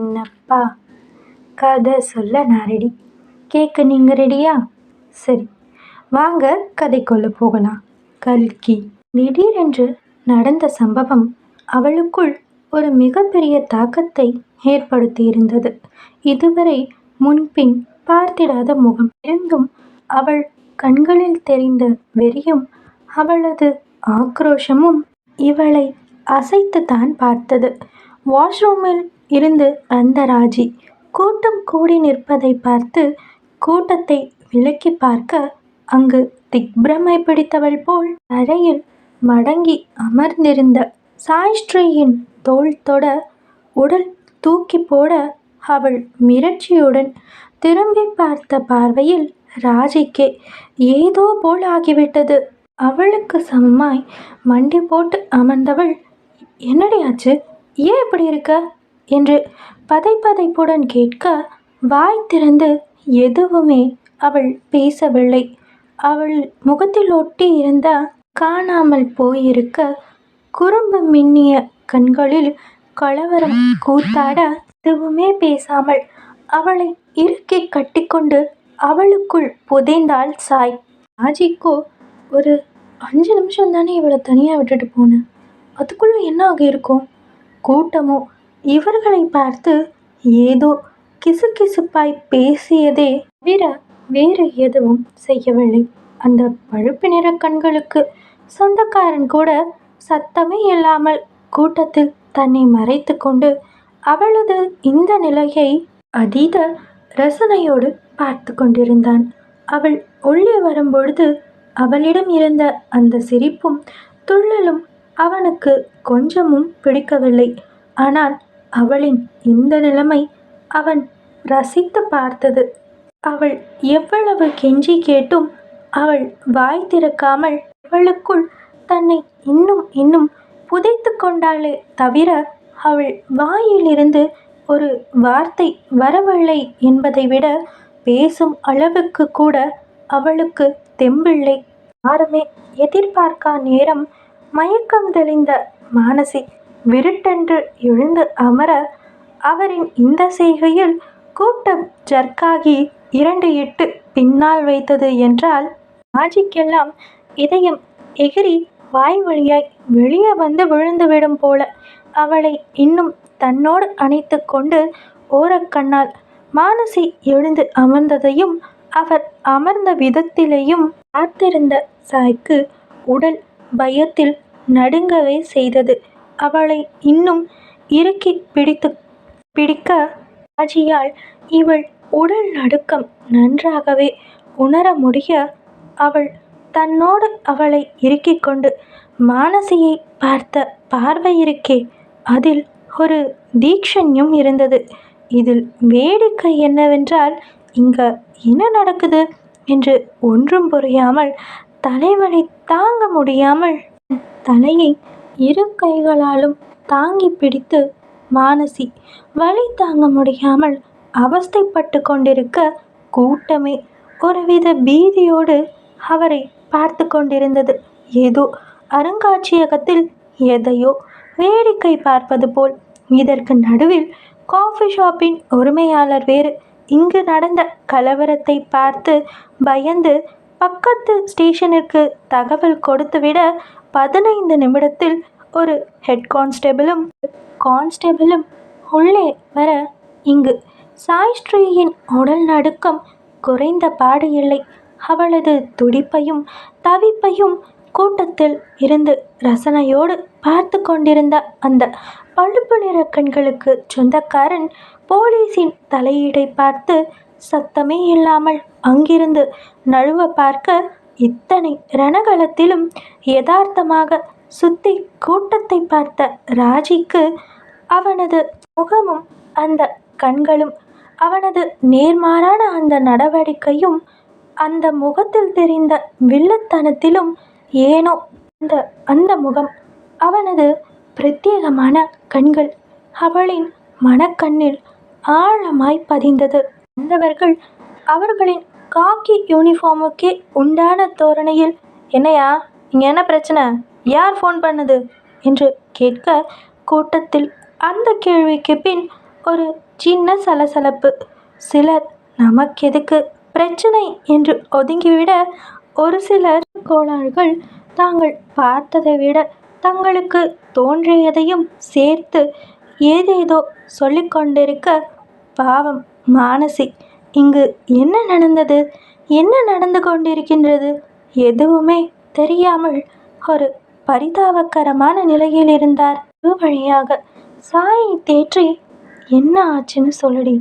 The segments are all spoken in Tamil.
என்னப்பா? கதை சொல்ல நான் ரெடி கேட்க நீங்கள் ரெடியா சரி வாங்க கதைக்குள்ள போகலாம். கல்கி. திடீரென்று நடந்த சம்பவம் அவளுக்குள் ஒரு மிகப்பெரிய தாக்கத்தை ஏற்படுத்தியிருந்தது. இதுவரை முன்பின் பார்த்திடாத முகம். இருந்தும் அவள் கண்களில் தெரிந்த வெறியும் அவளது ஆக்ரோஷமும் இவளை அசைத்துத்தான் பார்த்தது. வாஷ்ரூமில் இருந்து வந்த ராஜி கூட்டம் கூடி நிற்பதை பார்த்து கூட்டத்தை விலக்கி பார்க்க அங்கு திக்பிரமை பிடித்தவள் போல் தரையில் மடங்கி அமர்ந்திருந்த சாய்ஸ்ரீயின் தோல் தொட உடல் தூக்கி போட அவள் மிரட்சியுடன் திரும்பி பார்த்த பார்வையில் ராஜிக்கே ஏதோ போல் ஆகிவிட்டது. அவளுக்கு சமமாய் மண்டி போட்டு அமர்ந்தவள் என்னடி ஆச்சு? ஏன் இப்படி இருக்க? என்று பதைப்பதைப்புடன் கேட்க வாய் திறந்து எதுவுமே அவள் பேசவில்லை. அவள் முகத்தில் ஒட்டி இருந்த காணாமல் போயிருக்க குறும்பு மின்னிய கண்களில் கலவரம் கூத்தாட எதுவுமே பேசாமல் அவளை இறுக்கி கட்டிக்கொண்டு அவளுக்குள் புதைந்தாள் சாய். ராஜிக்கோ ஒரு அஞ்சு நிமிஷம் தானே இவளை தனியாக விட்டுட்டு போனேன் அதுக்குள்ளே என்ன ஆகியிருக்கும்? கூட்டமோ இவர்களை பார்த்து ஏதோ கிசுகிசுப்பாய் பேசியதே தவிர வேறு எதுவும் செய்யவில்லை. அந்த பழுப்பு நிற கண்களுக்கு சொந்தக்காரன் கூட சத்தமே இல்லாமல் கூட்டத்தில் தன்னை மறைத்து கொண்டு அவளது இந்த நிலையை அதீத ரசனையோடு பார்த்து கொண்டிருந்தான். அவள் உள்ளே வரும்பொழுது அவளிடம் இருந்த அந்த சிரிப்பும் துள்ளலும் அவனுக்கு கொஞ்சமும் பிடிக்கவில்லை. ஆனால் அவளின் இந்த நிலைமை அவன் ரசித்து பார்த்தது. அவள் எவ்வளவு கெஞ்சி கேட்டும் அவள் வாய் திறக்காமல் அவளுக்குள் தன்னை இன்னும் இன்னும் புதைத்து கொண்டாளே தவிர அவள் வாயிலிருந்து ஒரு வார்த்தை வரவில்லை என்பதை விட பேசும் அளவுக்கு கூட அவளுக்கு தெம்பில்லை. யாருமே எதிர்பார்க்கா நேரம் மயக்கம் தெளிந்த மானசி விருட்டென்று எழுந்து அமர அவரின் இந்த செய்கையில் கூட்டம் ஜர்க்காகி இரண்டு இட்டு பின்னால் வைத்தது என்றால் ஆஜிக்கெல்லாம் இதயம் எகிரி வாய் வழியாய் வெளியே வந்து விழுந்துவிடும் போல அவளை இன்னும் தன்னோடு அணைத்து கொண்டு ஓரக்கண்ணால் மானசி எழுந்து அமர்ந்ததையும் அவர் அமர்ந்த விதத்திலேயும் பார்த்திருந்த சாய்க்கு உடல் பயத்தில் நடுங்கவே செய்தது. அவளை இன்னும் இறுக்கி பிடித்து பிடிக்க ராஜியால் இவள் உடல் நடுக்கம் நன்றாகவே உணர முடிய அவள் தன்னோடு அவளை இறுக்கிக் கொண்டு மானசியை பார்த்த பார்வை இருக்கே அதில் ஒரு தீக்ஷண்யம் இருந்தது. இதில் வேடிக்கை என்னவென்றால் இங்க என்ன நடக்குது? என்று ஒன்றும் புரியாமல் தலைவலி தாங்க முடியாமல் தலையை இரு கைகளாலும் தாங்கி பிடித்து மானசி வழி தாங்க முடியாமல் அவஸ்தைப்பட்டு கொண்டிருக்க கூட்டமே ஒருவித பீதியோடு அவரை பார்த்து கொண்டிருந்தது. ஏதோ அருங்காட்சியகத்தில் எதையோ வேடிக்கை பார்ப்பது போல் இதற்கு நடுவில் காஃபி ஷாப்பின் உரிமையாளர் வேறு இங்கு நடந்த கலவரத்தை பார்த்து பயந்து பக்கத்து ஸ்டேஷனிற்கு தகவல் கொடுத்துவிட பதினைந்து நிமிடத்தில் ஒரு ஹெட் கான்ஸ்டபிளும் கான்ஸ்டபிளும் உள்ளே வர இங்கு சாய்ஸ்ரீயின் உடல் நடுக்கம் குறைந்த பாடு இல்லை. அவளது துடிப்பையும் தவிப்பையும் கூட்டத்தில் இருந்து ரசனையோடு பார்த்து கொண்டிருந்த அந்த பழுப்பு நிற கண்களுக்கு சொந்தக்காரன் போலீஸின் தலையீடை பார்த்து சத்தமே இல்லாமல் அங்கிருந்து நழுவ பார்க்க இத்தனை ரணகலத்திலும் யதார்த்தமாக சுத்தி கூட்டத்தை பார்த்த ராஜிக்கு அவனது முகமும் அந்த கண்களும் அவனது நேர்மாறான அந்த நடவடிக்கையும் அந்த முகத்தில் தெரிந்த வில்லத்தனத்திலும் ஏனோ அந்த அந்த முகம் அவனது பிரத்யேகமான கண்கள் அவளின் மனக்கண்ணில் ஆழமாய் பதிந்தது. வந்தவர்கள் அவர்களின் காக்கி யூனிஃபார்முக்கே உண்டான தோரணையில் என்னையா இங்கே என்ன பிரச்சனை? யார் ஃபோன் பண்ணது? என்று கேட்க கூட்டத்தில் அந்த கேள்விக்கு பின் ஒரு சின்ன சலசலப்பு. சிலர் நமக்கெதுக்கு பிரச்சனை? என்று ஒதுங்கிவிட ஒரு சிலர் கோளாறுகள் தாங்கள் பார்த்ததை விட தங்களுக்கு தோன்றியதையும் சேர்த்து ஏதேதோ சொல்லிக்கொண்டிருக்க பாவம் மானசி. இங்கு என்ன நடந்தது? என்ன நடந்து கொண்டிருக்கின்றது? எதுவுமே தெரியாமல் ஒரு பரிதாபகரமான நிலையில் இருந்தார். ஒரு வழியாக சாயை தேற்றி என்ன ஆச்சுன்னு சொல்லுடி.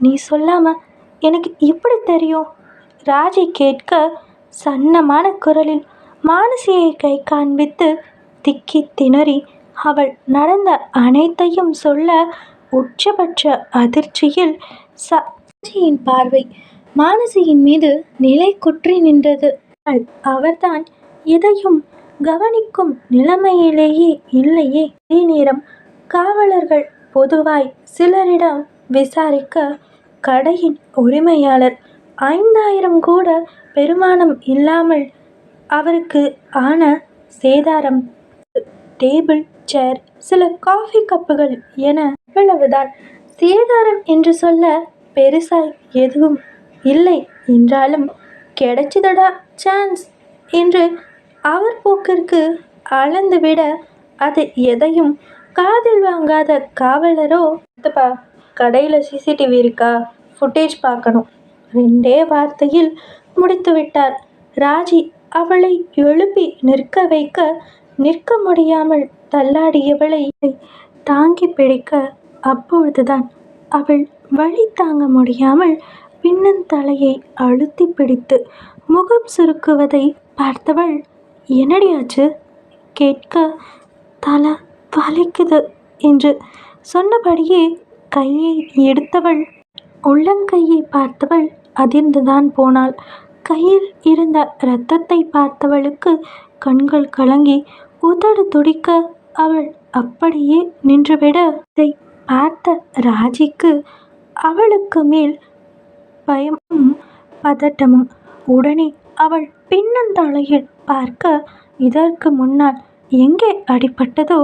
நீ சொல்லாம எனக்கு எப்படி தெரியும்? ராஜி கேட்க சன்னமான குரலில் மானசியை கை காண்பித்து திக்கி திணறி அவள் நடந்த அனைத்தையும் சொல்ல உச்சபட்ச அதிர்ச்சியில் சாட்சியின் பார்வை மானசியின் மீது நிலை குற்றி நின்றது. அவர்தான் எதையும் கவனிக்கும் நிலைமையிலேயே இல்லையே. அதே நேரம் காவலர்கள் பொதுவாய் சிலரிடம் விசாரிக்க கடையின் உரிமையாளர் ஐந்தாயிரம் கூட பெருமானம் இல்லாமல் அவருக்கு ஆன சேதாரம் டேபிள் சேர் சில காஃபி கப்புகள் என அவ்வளவுதான் சேதாரம் என்று சொல்ல பெருசாய் எதுவும் இல்லை என்றாலும் கிடைச்சதடா சான்ஸ் என்று அவர் போக்கிற்கு அளந்துவிட அது எதையும் காதில் வாங்காத காவலரோ "சித்தப்பா கடையில் சிசிடிவி இருக்கா? ஃபுட்டேஜ் பார்க்கணும். ரெண்டே வார்த்தையில் முடித்துவிட்டார் ராஜி அவளை எழுப்பி நிற்க வைக்க நிற்க முடியாமல் தள்ளாடியவளை தாங்கி பிடிக்க அப்பொழுதுதான் அவள் வழி தாங்க முடியாமல் பின்னந்தலையை அழுத்தி பிடித்து முகம் சுருக்குவதை பார்த்தவள் என்னடி ஆச்சு? கேட்க தலை வலிக்குது என்று சொன்னபடியே கையை எடுத்தவள் உள்ளங்கையை பார்த்தவள் அதிர்ந்துதான் போனாள். கையில் இருந்த இரத்தத்தை பார்த்தவளுக்கு கண்கள் கலங்கி உதடு துடிக்க அவள் அப்படியே நின்றுவிட இதை பார்த்த ராஜிக்கு அவளுக்கு மேல் பயமும் பதட்டமும். உடனே அவள் பின்னந்தலையில் பார்க்க இதற்கு முன்னால் எங்கே அடிபட்டதோ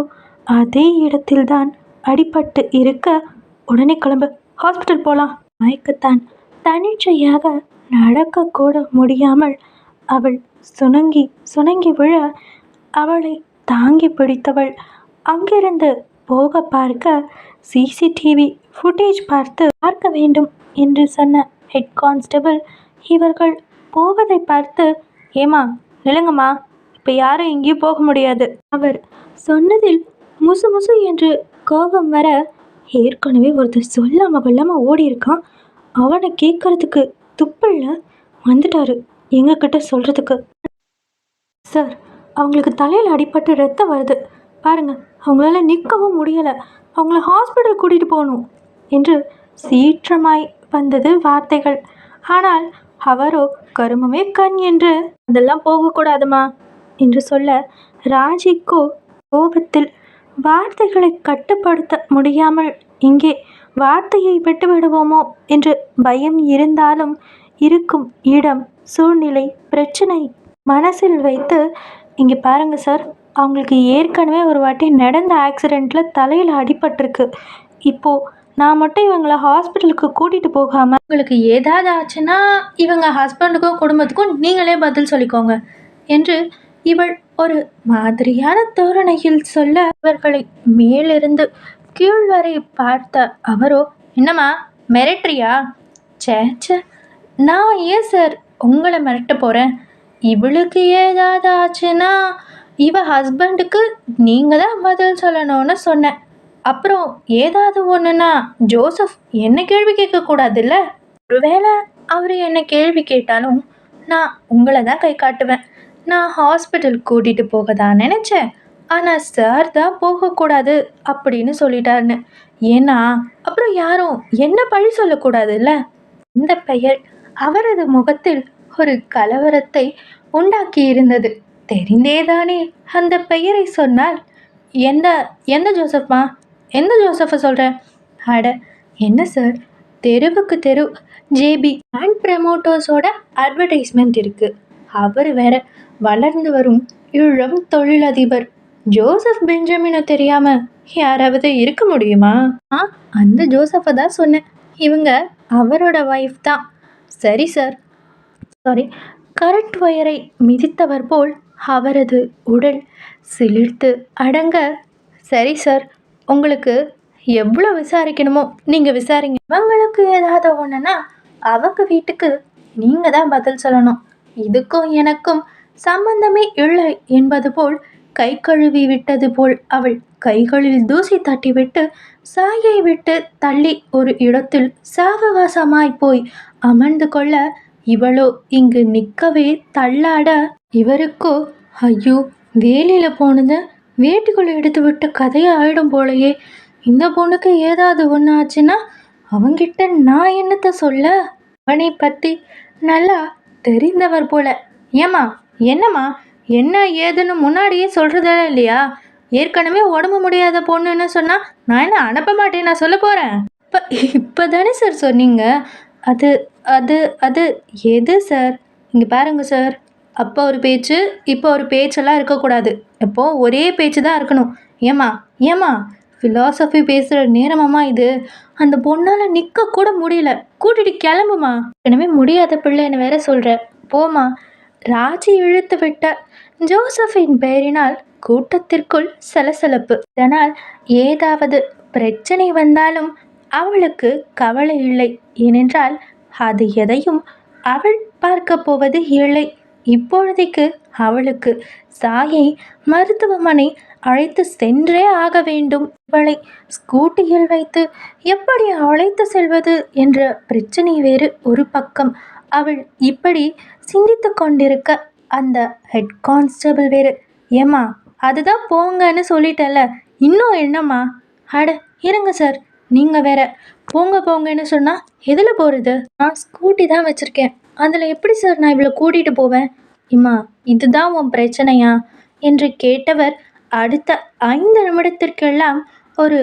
அதே இடத்தில்தான் அடிபட்டு இருக்க உடனே கிளம்பு. ஹாஸ்பிட்டல் போகலாம் மயக்கத்தான். தனிச்சையாக நடக்கக்கூட முடியாமல் அவள் சுணங்கி சுணங்கி விழ அவளை தாங்கி பிடித்தவள். அங்கிருந்து போக பார்க்க சிசிடிவி ஃபுட்டேஜ் பார்த்து பார்க்க வேண்டும் என்று சொன்ன ஹெட் கான்ஸ்டபிள் இவர்கள் போவதை பார்த்து ஏமா நிலங்கம்மா இப்போ யாரும் எங்கேயும் போக முடியாது. அவர் சொன்னதில் முசு முசு என்று கோபம் வர ஏற்கனவே ஒருத்தர் சொல்லாம கொல்லாம ஓடி இருக்கான் அவனை கேட்கறதுக்கு துப்பில்ல வந்துட்டாரு. எங்ககிட்ட சொல்கிறதுக்கு சார் அவங்களுக்கு தலையில் அடிபட்டு ரத்தம் வருது. பாருங்க அவங்களால நிற்கவும் முடியலை. அவங்கள ஹாஸ்பிட்டல் கூட்டிகிட்டு போகணும் என்று சீற்றமாய் வந்தது வார்த்தைகள். ஆனால் அவரோ கருமமே கண் என்று. அதெல்லாம் போகக்கூடாதுமா? என்று சொல்ல ராஜிக்கோ கோபத்தில் வார்த்தைகளை கட்டுப்படுத்த முடியாமல் இங்கே வார்த்தையை விட்டுவிடுவோமோ என்று பயம் இருந்தாலும் இருக்கும் இடம் சூழ்நிலை பிரச்சனை மனசில் வைத்து இங்கே பாருங்க சார் அவங்களுக்கு ஏற்கனவே ஒரு வாட்டி நடந்த ஆக்சிடெண்ட்டில் தலையில் அடிபட்டிருக்கு. இப்போது நான் மட்டும் இவங்களை ஹாஸ்பிட்டலுக்கு கூட்டிகிட்டு போகாமல் உங்களுக்கு ஏதாவது ஆச்சுன்னா இவங்க ஹஸ்பண்டுக்கும் குடும்பத்துக்கும் நீங்களே பதில் சொல்லிக்கோங்க என்று இவள் ஒரு மாதிரியான தோரணையில் சொல்ல இவர்களை மேலிருந்து கீழ் வரை பார்த்த அவரோ என்னம்மா மிரட்டுறியா? ச்சே ச்சே நான் ஏன் சார் உங்களை மிரட்ட போகிறேன் இவளுக்கு ஏதாவது ஆச்சுன்னா இவ ஹஸ்பண்டுக்கு நீங்கள் தான் பதில் சொல்லணும்னு சொன்னேன். அப்புறம் ஏதாவது ஒன்றுனா ஜோசப் என்ன கேள்வி கேட்கக்கூடாதுல்ல? ஒருவேளை அவர் என்ன கேள்வி கேட்டாலும் நான் உங்களை தான் கை காட்டுவேன். நான் ஹாஸ்பிட்டல் கூட்டிகிட்டு போக தான் நினச்சேன். ஆனால் சார் தான் போகக்கூடாது அப்படின்னு சொல்லிட்டாருன்னு. ஏன்னா அப்புறம் யாரும் என்ன பழி சொல்லக்கூடாதுல்ல? இந்த பெயர் அவரது முகத்தில் ஒரு கலவரத்தை உண்டாக்கி இருந்தது. தெரிந்தேதானே அந்த பெயரை சொன்னால்? எந்த எந்த ஜோசப்மா எந்த ஜோசஃபை சொல்கிறேன் அட என்ன சார்? தெருவுக்கு தெரு ஜேபி அண்ட் ப்ரமோட்டர்ஸோட அட்வர்டைஸ்மெண்ட் இருக்குது அவர் வேற வளர்ந்து வரும் இளம் தொழிலதிபர். ஜோசப் பெஞ்சமினை தெரியாமல் யாராவது இருக்க முடியுமா? ஆ அந்த ஜோசஃபை தான் சொன்னேன். இவங்க அவரோட ஒய்ஃப் தான். சரி சார். சாரி கரண்ட் ஒயரை மிதித்தவர் போல் அவரது உடல் சிலிர்த்து அடங்க. சரி சார். உங்களுக்கு எவ்வளோ விசாரிக்கணுமோ நீங்கள் விசாரிங்க. இவங்களுக்கு ஏதாவது ஒன்றுனா அவங்க வீட்டுக்கு நீங்கள் தான் பதில் சொல்லணும். இதுக்கும் எனக்கும் சம்பந்தமே இல்லை என்பது போல் கை கழுவி விட்டது போல் அவள் கைகளில் தூசி தட்டிவிட்டு சாயை விட்டு தள்ளி ஒரு இடத்தில் சாவகாசமாய் போய் அமர்ந்து கொள்ள இவளோ இங்கு நிற்கவே தள்ளாட இவருக்கோ ஐயோ வேலியில் போனது வேட்டிக்குள்ள எடுத்து விட்டு கதையை ஆயிடும் போலயே. இந்த பொண்ணுக்கு ஏதாவது ஒன்று ஆச்சுன்னா அவங்கிட்ட நான் என்னத்த சொல்ல? அவனை பற்றி நல்லா தெரிந்தவர் போல. ஏம்மா என்னம்மா? என்ன ஏதுன்னு முன்னாடியே சொல்கிறதா இல்லையா? ஏற்கனவே உடம்பு முடியாத பொண்ணுன்னு சொன்னால் நான் என்ன அனுப்ப மாட்டேன் நான் சொல்ல போகிறேன் இப்போ இப்போ தானே சார் சொன்னீங்க? அது அது அது எது சார் இங்கே பாருங்க சார் அப்போ ஒரு பேச்சு இப்போ ஒரு பேச்செல்லாம் இருக்கக்கூடாது. எப்போ? ஒரே பேச்சு தான் இருக்கணும். ஏம்மா? ஏம்மா? ஃபிலாசபி பேசுகிற நேரமாம்மா இது. அந்த பொண்ணால் நிற்க கூட முடியல. கூட்டிட்டு கிளம்புமா? எனவே முடியாத பிள்ளைன்னு வேற சொல்கிற போம்மா. ராஜி இழுத்து விட்ட ஜோசஃபின் பெயரினால் கூட்டத்திற்குள் சலசலப்பு. இதனால் ஏதாவது பிரச்சனை வந்தாலும் அவளுக்கு கவலை இல்லை. ஏனென்றால் அது எதையும் அவள் பார்க்க போவது இல்லை. இப்பொழுதைக்கு அவளுக்கு சாயை மருத்துவமனை அழைத்து சென்றே ஆக வேண்டும். இவளை ஸ்கூட்டியில் வைத்து எப்படி அழைத்து செல்வது என்ற பிரச்சனை வேறு ஒரு பக்கம். அவள் இப்படி சிந்தித்து கொண்டிருக்க அந்த ஹெட் கான்ஸ்டபிள் வேறு ஏம்மா அதுதான் போங்கன்னு சொல்லிட்டல இன்னும் என்னம்மா? அட இருங்க சார் நீங்கள் வேற போங்க போங்கன்னு சொன்னால் எதில் போகிறது நான் ஸ்கூட்டி தான் வச்சுருக்கேன். அதில் எப்படி சார் நான் இவ்வளோ கூட்டிகிட்டு போவேன்? இம்மா இதுதான் உன் பிரச்சனையா? என்று கேட்டவர் அடுத்த ஐந்து நிமிடத்திற்கெல்லாம் ஒரு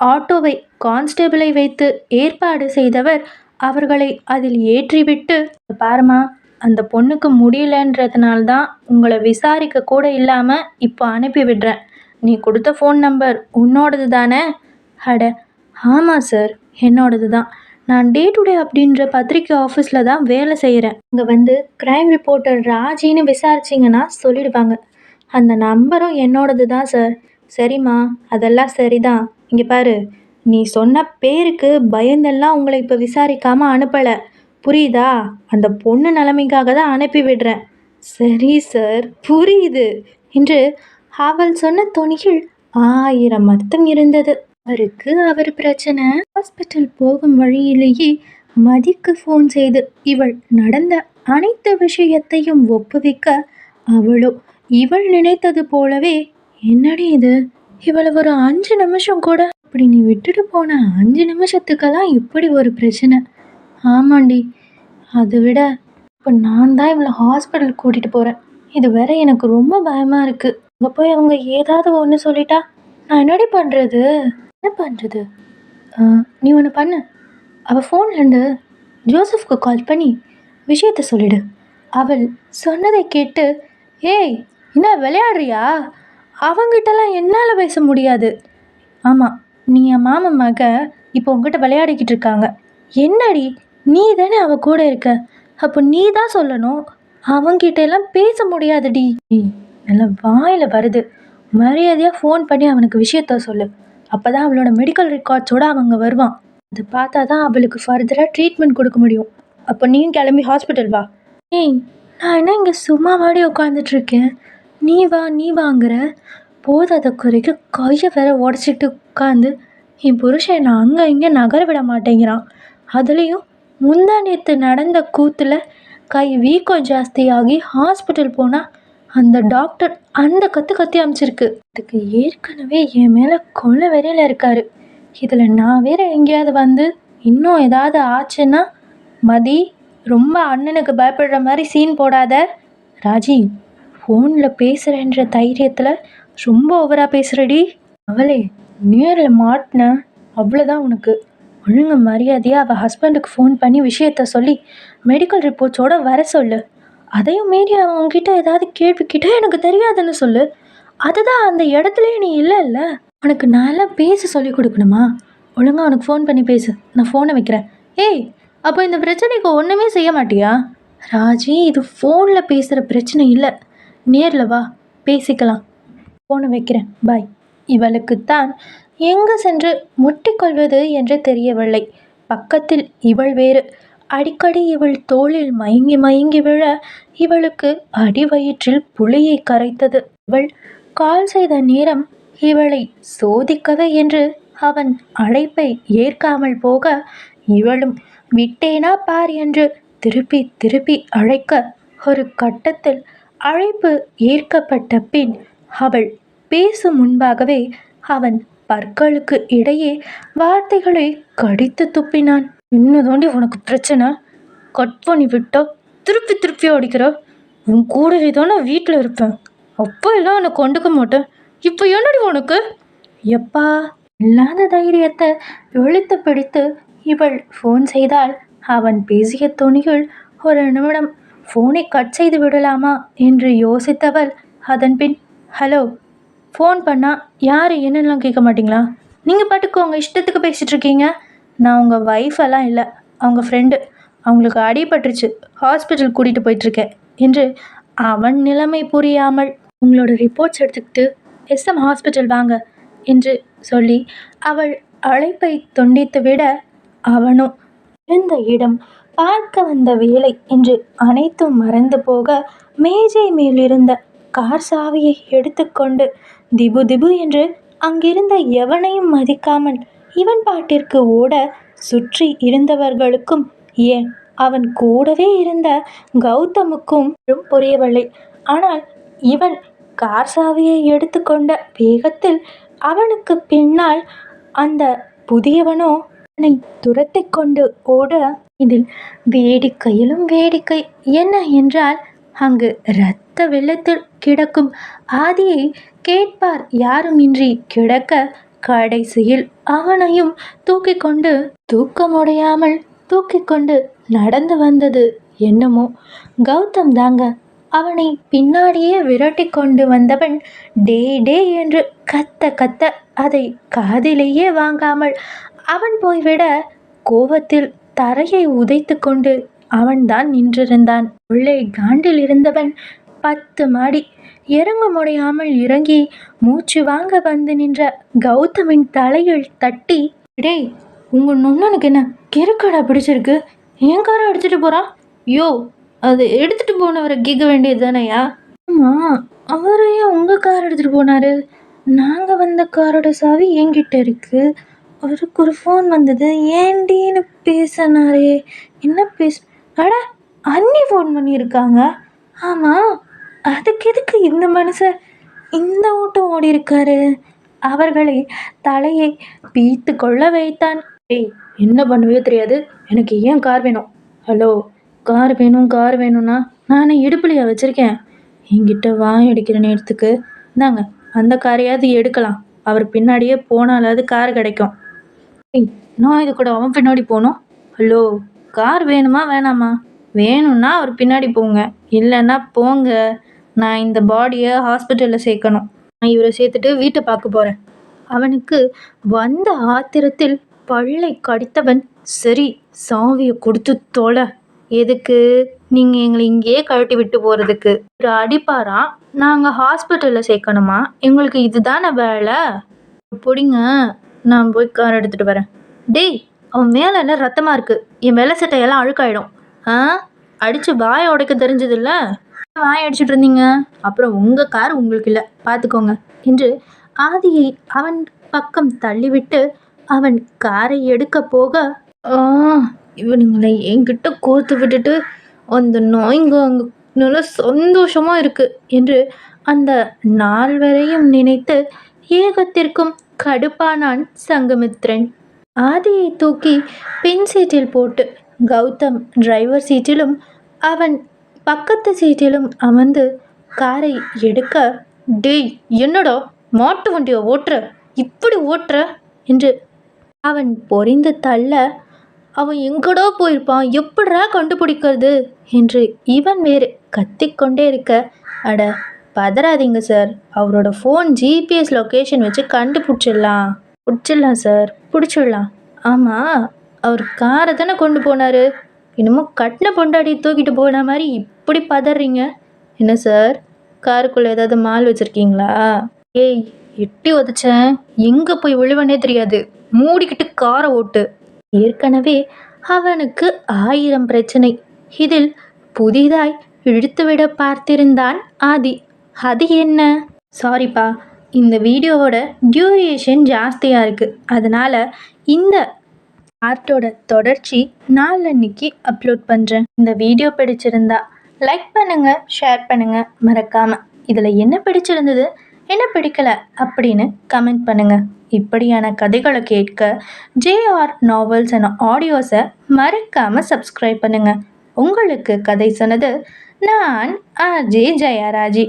ஆட்டோவை கான்ஸ்டபிளை வைத்து ஏற்பாடு செய்தவர் அவர்களை அதில் ஏற்றிவிட்டு பாருமா அந்த பொண்ணுக்கு முடியலன்றதுனால தான் உங்களை விசாரிக்க கூட இல்லாமல் இப்போ அனுப்பி விடுறேன். நீ கொடுத்த ஃபோன் நம்பர் உன்னோடது தானே அட ஆமாம் சார் என்னோடது தான் நான் டே டு டே அப்படின்ற பத்திரிக்கை ஆஃபீஸில் தான் வேலை செய்கிறேன் இங்கே வந்து க்ரைம் ரிப்போர்ட்டர் ராஜின்னு விசாரிச்சிங்கன்னா சொல்லிடுவாங்க. அந்த நம்பரும் என்னோடது தான் சார் சரிம்மா அதெல்லாம் சரிதான். இங்கே பாரு நீ சொன்ன பேருக்கு பயந்தெல்லாம் உங்களை இப்போ விசாரிக்காமல் அனுப்பலை. புரியுதா? அந்த பொண்ணு நிலைமைக்காக தான் அனுப்பி விடுறேன். சரி சார் புரியுது. என்று அவள் சொன்ன துணியில் ஆயிரம் அர்த்தம் இருந்தது. அவருக்கு அவர் பிரச்சனை. ஹாஸ்பிட்டல் போகும் வழியிலேயே மதிக்கு ஃபோன் செய்து இவள் நடந்த அனைத்து விஷயத்தையும் ஒப்புவிக்க அவளோ இவள் நினைத்தது போலவே என்னடி இது? இவளை ஒரு அஞ்சு நிமிஷம் கூட அப்படி நீ விட்டுட்டு போன அஞ்சு நிமிஷத்துக்கெல்லாம் இப்படி ஒரு பிரச்சனை. ஆமாண்டி அதை விட இப்போ நான் தான் இவளை ஹாஸ்பிட்டல் கூட்டிகிட்டு போகிறேன் இது வேற எனக்கு ரொம்ப பயமாக இருக்குது அங்கே போய் அவங்க ஏதாவது ஒன்று சொல்லிட்டா நான் என்னடி பண்ணுறது என்ன பண்ணுறது நீ ஒன்று பண்ணு. அவள் ஃபோன்லேருந்து ஜோசப்க்கு கால் பண்ணி விஷயத்த சொல்லிடு. அவள் சொன்னதை கேட்டு ஏய் என்ன விளையாடுறியா? அவங்கிட்டலாம் என்னால் பேச முடியாது. ஆமாம் நீ என் மாமன் மக இப்போ உங்ககிட்ட விளையாடிக்கிட்டு இருக்காங்க. என்னடி நீ தானே அவ கூட இருக்க. அப்போ நீ தான் சொல்லணும். அவங்கிட்ட எல்லாம் பேச முடியாதுடி. நல்லா வாயில் வருது. மரியாதையாக ஃபோன் பண்ணி அவனுக்கு விஷயத்த சொல்லு. அப்போ தான் அவளோட மெடிக்கல் ரெக்கார்ட்ஸோட அவங்க வருவான். அதை பார்த்தா தான் அவளுக்கு ஃபர்தராக ட்ரீட்மெண்ட் கொடுக்க முடியும். அப்போ நீயும் கிளம்பி ஹாஸ்பிட்டல் வா. ஏய் நான் என்ன இங்கே சும்மா வாடி உட்காந்துட்ருக்கேன் நீ வா நீ வாங்குற. போதாத குறைக்கு கையை வேற உடச்சிட்டு உட்காந்து என் புருஷன் நான் அங்கே இங்கே நகர விட மாட்டேங்கிறான். அதுலேயும் முந்தா நேற்று நடந்த கூத்தில் கை வீக்கம் ஜாஸ்தியாகி ஹாஸ்பிட்டல் போனால் அந்த டாக்டர் அந்த கற்று கத்தி அமைச்சிருக்கு. அதுக்கு ஏற்கனவே என் மேலே கொலை வெறியில் இருக்காரு. இதில் நான் வேற எங்கேயாவது வந்து இன்னும் ஏதாவது ஆச்சுன்னா மதி ரொம்ப அண்ணனுக்கு பயப்படுற மாதிரி சீன் போடாத. ராஜி ஃபோனில் பேசுகிறேன்ற தைரியத்தில் ரொம்ப ஓவராக பேசுகிறடி அவளே நேரில் மாட்டின. அவ்வளோதான் உனக்கு. ஒழுங்கு மரியாதையாக அவள் ஹஸ்பண்டுக்கு ஃபோன் பண்ணி விஷயத்த சொல்லி மெடிக்கல் ரிப்போர்ட்ஸோட வர சொல்லு. அதையும் மீறி அவன் உன்கிட்ட ஏதாவது கேள்வி கேட்டால் எனக்கு தெரியாதுன்னு சொல்லு. அதுதான் அந்த இடத்துலயே நீ இல்லைல்ல. உனக்கு நல்லா பேச சொல்லி கொடுக்கணுமா? ஒழுங்காக உனக்கு ஃபோன் பண்ணி பேசு. நான் ஃபோனை வைக்கிறேன். ஏய் அப்போ இந்த பிரச்சனைக்கு ஒன்றுமே செய்ய மாட்டியா? ராஜி இது ஃபோனில் பேசுகிற பிரச்சனை இல்லை. நேரில் வா பேசிக்கலாம். ஃபோனை வைக்கிறேன். பாய் இவளுக்குத்தான் எங்கு சென்று முட்டிக்கொள்வது என்று தெரியவில்லை. பக்கத்தில் இவள் வேறு. அடிக்கடி இவள் தோளில் மயங்கி மயங்கி விழ இவளுக்கு அடிவயிற்றில் புளியை கரைத்தது. இவள் கால் செய்த நேரம் இவளை சோதிக்கவே என்று அவன் அழைப்பை ஏற்காமல் போக இவளும் விட்டேனா பார் என்று திருப்பி திருப்பி அழைக்க ஒரு கட்டத்தில் அழைப்பு ஏற்கப்பட்ட பின் அவள் பேசும் முன்பாகவே அவன் பற்களுக்கு இடையே வார்த்தைகளை கடித்து துப்பினான். என்ன தோண்டி உனக்கு பிரச்சனை? கட் பண்ணி விட்டா திருப்பி திருப்பி அடிக்கிற? உன் கூடவே தானே வீட்டில் இருப்பேன். அப்போ எல்லாம் உன்னை கொண்டுக்க மாட்டேன். இப்போ என்னடி உனக்கு? எப்பா இல்லாத தைரியத்தை இழுத்து பிடித்து இவள் ஃபோன் செய்தால் அவன் பேசிய துணியில் ஒரு நிமிடம் ஃபோனை கட் செய்து விடலாமா என்று யோசித்தவள் அதன்பின் ஹலோ ஃபோன் பண்ணால் யார் என்னென்னலாம் கேட்க மாட்டீங்களா? நீங்கள் பாட்டுக்கு உங்கள் இஷ்டத்துக்கு பேசிகிட்டு இருக்கீங்க. நான் உங்கள் ஒய்ஃப் எல்லாம் இல்லை. அவங்க ஃப்ரெண்டு அவங்களுக்கு அடிபட்டுருச்சு. ஹாஸ்பிட்டல் கூட்டிகிட்டு போயிட்டுருக்கேன் என்று அவன் நிலைமை புரியாமல் உங்களோட ரிப்போர்ட்ஸ் எடுத்துக்கிட்டு எஸ்எம் ஹாஸ்பிட்டல் வாங்க என்று சொல்லி அவள் அழைப்பை துண்டித்து விட அவனும் இருந்த இடம் பார்க்க வந்த வேலை என்று அனைத்தும் மறந்து போக மேஜை மேலிருந்த கார் சாவியை எடுத்துக்கொண்டு திபு திபு என்று அங்கிருந்த எவனையும் மதிக்காமல் இவன் பாட்டிற்கு ஓட சுற்றி இருந்தவர்களுக்கும் ஏன்? அவன் கூடவே இருந்த கௌதமுக்கும் புரியவில்லை. ஆனால் இவன் கார் சாவியை எடுத்துக்கொண்ட வேகத்தில் அவனுக்கு பின்னால் அந்த புதியவனோ அவனை துரத்தி கொண்டு ஓட இதில் வேடிக்கையிலும் வேடிக்கை. என்ன என்றால் அங்கு இரத்த வெள்ளத்தில் கிடக்கும் ஆதியை கேட்பார் யாருமின்றி. கிடக்க கடைசியில் அவனையும் தூக்கி கொண்டு தூக்கமுடையாமல் தூக்கி கொண்டு நடந்து வந்தது என்னமோ. கௌதம் தாங்க அவனை பின்னாடியே விரட்டி கொண்டு வந்தவன் டே டே என்று கத்த கத்த அதை காதிலேயே வாங்காமல் அவன் போய்விட கோபத்தில் தரையை உதைத்து கொண்டு அவன்தான் நின்றிருந்தான். உள்ளே காண்டில் இருந்தவன் பத்து மாடி இறங்க முடியாமல் இறங்கி மூச்சு வாங்க வந்து நின்ற கௌதமின் தலையில் தட்டி டேய் உங்க நொண்ணனுக்கு என்ன கிறுக்கடா பிடிச்சிருக்கு? என் காரை எடுத்துட்டு போறான் யோ அது எடுத்துட்டு போனவரை கேட்க வேண்டியது தானேயா? ஆமா அவரையே உங்க கார் எடுத்துட்டு போனாரு? நாங்க வந்த காரோட சாவி என்கிட்ட இருக்கு. அவருக்கு ஒரு ஃபோன் வந்தது. ஏண்டின்னு பேசினாரே. என்ன பேச அட அண்ணி ஃபோன் பண்ணியிருக்காங்க. ஆமாம் அதுக்கு எதுக்கு இந்த மனுஷன் இந்த ஓட்டம் ஓடி இருக்காரு அவர்களை தலையை பீத்து கொள்ள வைத்தான். ஏய் என்ன பண்ணுவே தெரியாது. எனக்கு ஏன் கார் வேணும்? ஹலோ கார் வேணும் கார் வேணும்னா நானே இடுப்புலையா வச்சுருக்கேன். என்கிட்ட வாய் அடிக்கிற நேரத்துக்கு இந்தாங்க அந்த காரையாவது எடுக்கலாம். அவர் பின்னாடியே போனாலாவது கார் கிடைக்கும். ஏய் நான் இது கூட அவன் பின்னாடி போகணும்? ஹலோ கார் வேணுமா வேணாமா? வேணும்னா அவர் பின்னாடி போங்க. இல்லைன்னா போங்க. நான் இந்த பாடியை ஹாஸ்பிட்டலில் சேர்க்கணும். நான் இவரை சேர்த்துட்டு வீட்டை பார்க்க போகிறேன் அவனுக்கு வந்த ஆத்திரத்தில் பல்லை கடித்தவன் சரி சாவியை கொடுத்து தொலை. எதுக்கு? நீங்கள் எங்களை இங்கேயே கழட்டி விட்டு போகிறதுக்கு ஒரு அடிப்பாரா? நாங்கள் ஹாஸ்பிட்டலில் சேர்க்கணுமா? எங்களுக்கு இதுதானே வேலை? பிடிங்க நான் போய் கார் எடுத்துகிட்டு வரேன். டேய் அவன் மேலே ரத்தமாக இருக்குது என் வெலை சட்டையெல்லாம் அழுக்காயிடும். ஆ? அடித்து வாயை உடைக்க தெரிஞ்சதில்ல? வாய் அடிச்சுட்டு இருந்தீங்க? அப்புறம் உங்கள் கார் உங்களுக்கு இல்லை. பார்த்துக்கோங்க என்று ஆதியை அவன் பக்கம் தள்ளிவிட்டு அவன் காரை எடுக்க போக ஆ இவனுங்களை என்கிட்ட கோர்த்து விட்டுட்டு அந்த நோய்ங்க அங்கே நல்லா சந்தோஷமாக இருக்குது என்று அந்த நால்வரையும் நினைத்து ஏகத்திற்கும் கடுப்பானான் சங்கமித்ரன். ஆதியை தூக்கி பின் சீட்டில் போட்டு கௌதம் டிரைவர் சீட்டிலும் அவன் பக்கத்து சீட்டிலும் அமர்ந்து காரை எடுக்க டேய் என்னடோ? மாட்டு வண்டியை ஓட்டுற? இப்படி ஓட்டுற? என்று அவன் பொறிந்து தள்ள அவன் எங்கடோ போயிருப்பான்? எப்படிடா கண்டுபிடிக்கிறது? என்று இவன் வேறு கத்திக்கொண்டே இருக்க அட பதறாதீங்க சார் அவரோட ஃபோன் ஜிபிஎஸ் லொக்கேஷன் வச்சு கண்டுபிடிச்சிடலாம். பிடிச்சிடலாம் சார் பிடிச்சிடலாம். ஆமாம் அவர் காரை தானே கொண்டு போனார்? என்னமோ கட்டின பொண்டாடி தூக்கிட்டு போன மாதிரி இப்படி பதறீங்க. என்ன சார்? காருக்குள்ளே ஏதாவது மால் வச்சுருக்கீங்களா? ஏய் எட்டி உதச்சேன். எங்கே போய் விழுவனே தெரியாது. மூடிக்கிட்டு காரை ஓட்டு. ஏற்கனவே அவனுக்கு ஆயிரம் பிரச்சனை. இதில் புதிதாய் இழுத்துவிட பார்த்திருந்தான் ஆதி. அது என்ன? சாரிப்பா இந்த வீடியோவோட டியூரியேஷன் ஜாஸ்தியாக இருக்குது அதனால் இந்த ஆர்ட்டோட தொடர்ச்சி நாளன்னைக்கு அப்லோட் பண்ணுறேன் இந்த வீடியோ பிடிச்சிருந்தா லைக் பண்ணுங்கள் ஷேர் பண்ணுங்கள் மறக்காமல் இதில் என்ன பிடிச்சிருந்தது என்ன பிடிக்கல அப்படின்னு கமெண்ட் பண்ணுங்கள் இப்படியான கதைகளை கேட்க ஜேஆர் நாவல்ஸ் அண்ட் ஆடியோஸை மறக்காமல் சப்ஸ்கிரைப் பண்ணுங்க. உங்களுக்கு கதை சொன்னது நான் ஆர்ஜே ஜெயராஜி